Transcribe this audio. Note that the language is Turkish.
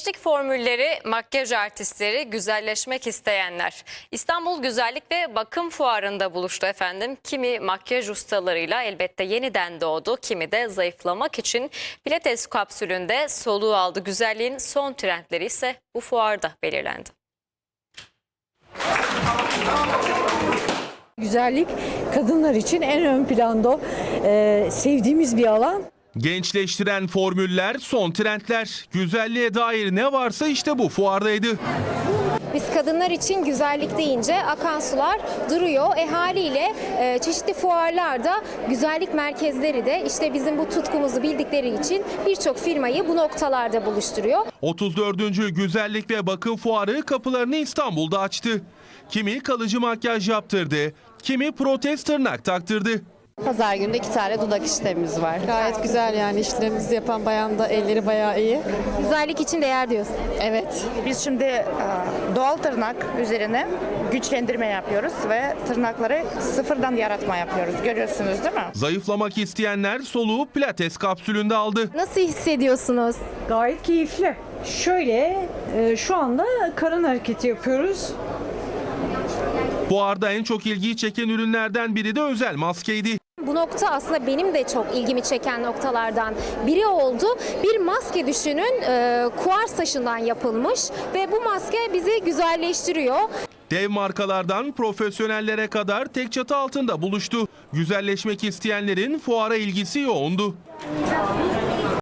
Gençlik formülleri, makyaj artistleri, güzelleşmek isteyenler. İstanbul Güzellik ve Bakım Fuarı'nda buluştu efendim. Kimi makyaj ustalarıyla elbette yeniden doğdu, kimi de zayıflamak için pilates kapsülünde soluğu aldı. Güzelliğin son trendleri ise bu fuarda belirlendi. Güzellik kadınlar için en ön planda Ee, sevdiğimiz bir alan. Gençleştiren formüller, son trendler. Güzelliğe dair ne varsa işte bu fuardaydı. Biz kadınlar için güzellik deyince akan sular duruyor. E haliyle e, çeşitli fuarlarda güzellik merkezleri de işte bizim bu tutkumuzu bildikleri için birçok firmayı bu noktalarda buluşturuyor. 34. Güzellik ve Bakım Fuarı kapılarını İstanbul'da açtı. Kimi kalıcı makyaj yaptırdı, kimi protez tırnak taktırdı. Pazar günü de iki tane dudak işlemimiz var. Gayet güzel yani işlerimizi yapan bayan da elleri bayağı iyi. Güzellik için değer diyorsun. Evet. Biz şimdi e, doğal tırnak üzerine güçlendirme yapıyoruz ve tırnakları sıfırdan yaratma yapıyoruz. Görüyorsunuz değil mi? Zayıflamak isteyenler soluğu pilates kapsülünde aldı. Nasıl hissediyorsunuz? Gayet keyifli. Şöyle e, şu anda karın hareketi yapıyoruz. Fuarda en çok ilgiyi çeken ürünlerden biri de özel maskeydi. Bu nokta aslında benim de çok ilgimi çeken noktalardan biri oldu. Bir maske düşünün e, kuars taşından yapılmış ve bu maske bizi güzelleştiriyor. Dev markalardan profesyonellere kadar tek çatı altında buluştu. Güzelleşmek isteyenlerin fuara ilgisi yoğundu.